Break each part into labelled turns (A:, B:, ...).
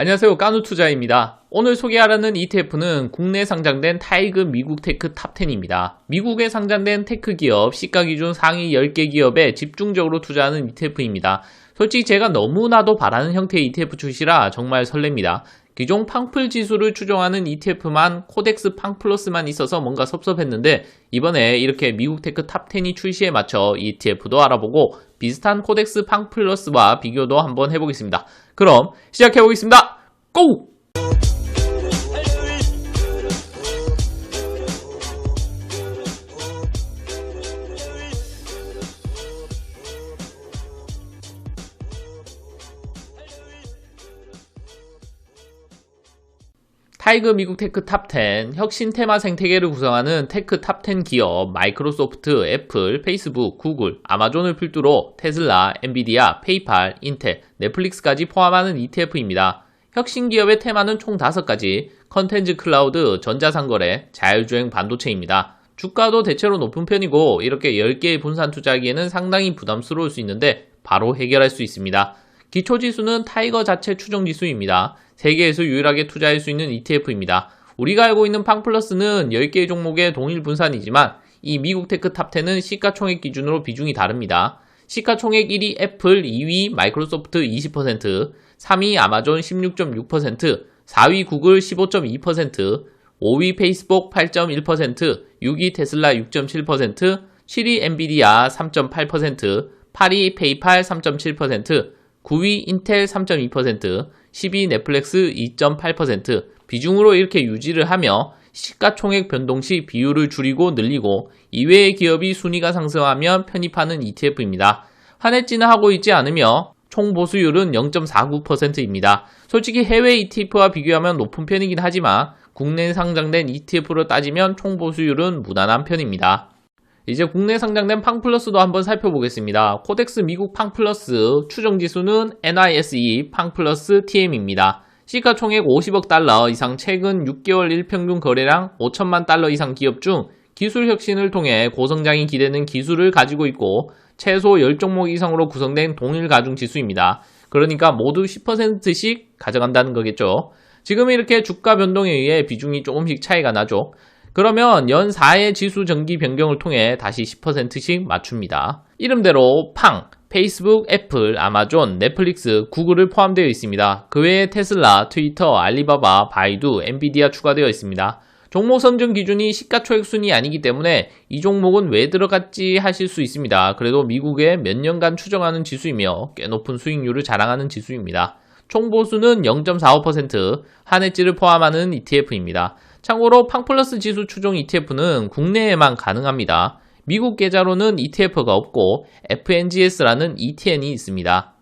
A: 안녕하세요. 까누투자입니다. 오늘 소개하려는 ETF는 국내 상장된 타이그 미국 테크 탑10입니다. 미국에 상장된 테크 기업, 시가 기준 상위 10개 기업에 집중적으로 투자하는 ETF입니다. 솔직히 제가 너무나도 바라는 형태의 ETF 출시라 정말 설렙니다. 기존 팡플 지수를 추종하는 ETF만 코덱스 팡플러스만 있어서 뭔가 섭섭했는데 이번에 이렇게 미국 테크 탑10이 출시에 맞춰 ETF도 알아보고 비슷한 코덱스 팡플러스와 비교도 한번 해보겠습니다. 그럼 시작해 보겠습니다. 고! 타이거 미국 테크 탑10, 혁신 테마 생태계를 구성하는 테크 탑10 기업, 마이크로소프트, 애플, 페이스북, 구글, 아마존을 필두로 테슬라, 엔비디아, 페이팔, 인텔, 넷플릭스까지 포함하는 ETF입니다. 혁신 기업의 테마는 총 5가지, 컨텐츠 클라우드, 전자상거래, 자율주행 반도체입니다. 주가도 대체로 높은 편이고 이렇게 10개의 분산 투자하기에는 상당히 부담스러울 수 있는데 바로 해결할 수 있습니다. 기초지수는 타이거 자체 추정지수입니다. 세계에서 유일하게 투자할 수 있는 ETF입니다. 우리가 알고 있는 팡플러스는 10개의 종목의 동일 분산이지만 이 미국 테크 탑10은 시가총액 기준으로 비중이 다릅니다. 시가총액 1위 애플, 2위 마이크로소프트 20%, 3위 아마존 16.6%, 4위 구글 15.2%, 5위 페이스북 8.1%, 6위 테슬라 6.7%, 7위 엔비디아 3.8%, 8위 페이팔 3.7%, 9위 인텔 3.2%, 10위 넷플릭스 2.8% 비중으로 이렇게 유지를 하며 시가총액 변동 시 비율을 줄이고 늘리고 이외의 기업이 순위가 상승하면 편입하는 ETF입니다. 한 해지는 하고 있지 않으며 총 보수율은 0.49%입니다. 솔직히 해외 ETF와 비교하면 높은 편이긴 하지만 국내 상장된 ETF로 따지면 총 보수율은 무난한 편입니다. 이제 국내 상장된 팡플러스도 한번 살펴보겠습니다. 코덱스 미국 팡플러스 추정 지수는 NISE 팡플러스 TM입니다. 시가총액 50억 달러 이상 최근 6개월 일평균 거래량 5천만 달러 이상 기업 중 기술 혁신을 통해 고성장이 기대는 기술을 가지고 있고 최소 10종목 이상으로 구성된 동일 가중 지수입니다. 그러니까 모두 10%씩 가져간다는 거겠죠. 지금 이렇게 주가 변동에 의해 비중이 조금씩 차이가 나죠. 그러면 연 4회 지수 정기 변경을 통해 다시 10%씩 맞춥니다. 이름대로 팡, 페이스북, 애플, 아마존, 넷플릭스, 구글을 포함되어 있습니다. 그 외에 테슬라, 트위터, 알리바바, 바이두, 엔비디아 추가되어 있습니다. 종목 선정 기준이 시가총액 순이 아니기 때문에 이 종목은 왜 들어갔지 하실 수 있습니다. 그래도 미국의 몇 년간 추정하는 지수이며 꽤 높은 수익률을 자랑하는 지수입니다. 총 보수는 0.45%, 한해지를 포함하는 ETF입니다. 참고로 팡플러스 지수 추종 ETF는 국내에만 가능합니다. 미국 계좌로는 ETF가 없고 FNGS라는 ETN이 있습니다.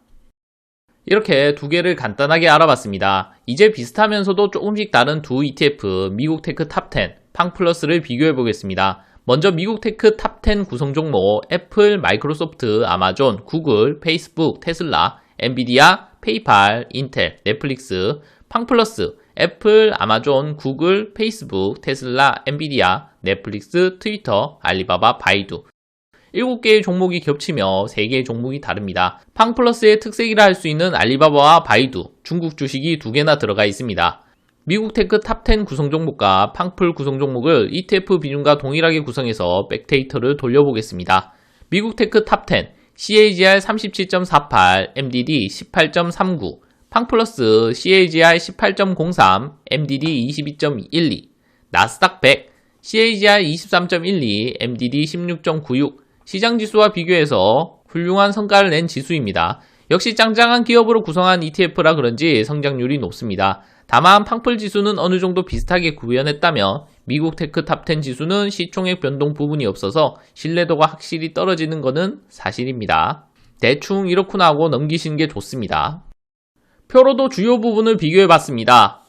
A: 이렇게 두 개를 간단하게 알아봤습니다. 이제 비슷하면서도 조금씩 다른 두 ETF 미국 테크 탑10 팡플러스를 비교해 보겠습니다. 먼저 미국 테크 탑10 구성 종목 애플, 마이크로소프트, 아마존, 구글, 페이스북, 테슬라, 엔비디아, 페이팔, 인텔, 넷플릭스, 팡플러스, 애플, 아마존, 구글, 페이스북, 테슬라, 엔비디아, 넷플릭스, 트위터, 알리바바, 바이두 7개의 종목이 겹치며 3개의 종목이 다릅니다. 팡플러스의 특색이라 할 수 있는 알리바바와 바이두, 중국 주식이 2개나 들어가 있습니다. 미국 테크 탑10 구성 종목과 팡플 구성 종목을 ETF 비중과 동일하게 구성해서 백데이터를 돌려보겠습니다. 미국 테크 탑10, CAGR 37.48, MDD 18.39, 팡플러스 CAGR 18.03, MDD 22.12, 나스닥 100, CAGR 23.12, MDD 16.96, 시장 지수와 비교해서 훌륭한 성과를 낸 지수입니다. 역시 짱짱한 기업으로 구성한 ETF라 그런지 성장률이 높습니다. 다만 팡플 지수는 어느 정도 비슷하게 구현했다며 미국 테크 탑10 지수는 시총액 변동 부분이 없어서 신뢰도가 확실히 떨어지는 것은 사실입니다. 대충 이렇구나 하고 넘기시는 게 좋습니다. 표로도 주요 부분을 비교해 봤습니다.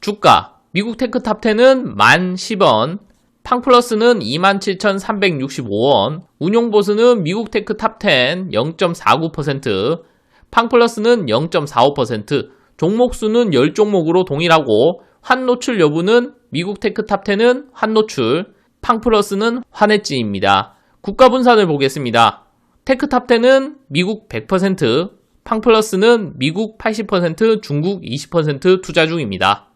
A: 주가 미국 테크 탑10은 1만 10원, 팡플러스는 27,365원, 운용보수는 미국 테크 탑10 0.49%, 팡플러스는 0.45%, 종목수는 10종목으로 동일하고 환노출 여부는 미국 테크 탑10은 환노출, 팡플러스는 환해지입니다. 국가 분산을 보겠습니다. 테크 탑10은 미국 100%, 팡플러스는 미국 80%, 중국 20% 투자 중입니다.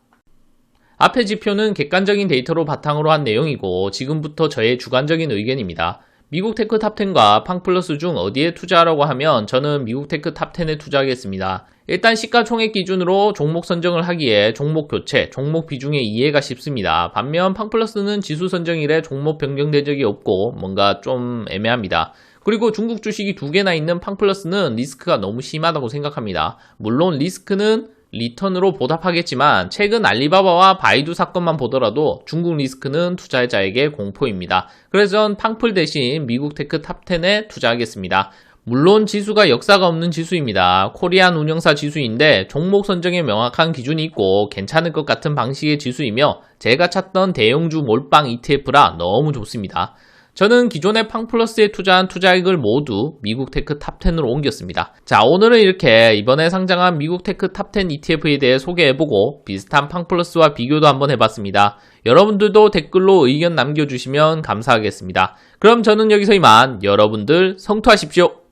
A: 앞의 지표는 객관적인 데이터로 바탕으로 한 내용이고 지금부터 저의 주관적인 의견입니다. 미국 테크 탑10과 팡플러스 중 어디에 투자하라고 하면 저는 미국 테크 탑10에 투자하겠습니다. 일단 시가총액 기준으로 종목 선정을 하기에 종목 교체, 종목 비중의 이해가 쉽습니다. 반면 팡플러스는 지수 선정 이래 종목 변경된 적이 없고 뭔가 좀 애매합니다. 그리고 중국 주식이 두 개나 있는 팡플러스는 리스크가 너무 심하다고 생각합니다. 물론 리스크는 리턴으로 보답하겠지만 최근 알리바바와 바이두 사건만 보더라도 중국 리스크는 투자자에게 공포입니다. 그래서 전 팡플 대신 미국 테크 탑10에 투자하겠습니다. 물론 지수가 역사가 없는 지수입니다. 코리안 운영사 지수인데 종목 선정에 명확한 기준이 있고 괜찮을 것 같은 방식의 지수이며 제가 찾던 대형주 몰빵 ETF라 너무 좋습니다. 저는 기존의 팡플러스에 투자한 투자액을 모두 미국 테크 탑10으로 옮겼습니다. 자, 오늘은 이렇게 이번에 상장한 미국 테크 탑10 ETF에 대해 소개해보고 비슷한 팡플러스와 비교도 한번 해봤습니다. 여러분들도 댓글로 의견 남겨주시면 감사하겠습니다. 그럼 저는 여기서 이만 여러분들 성투하십시오.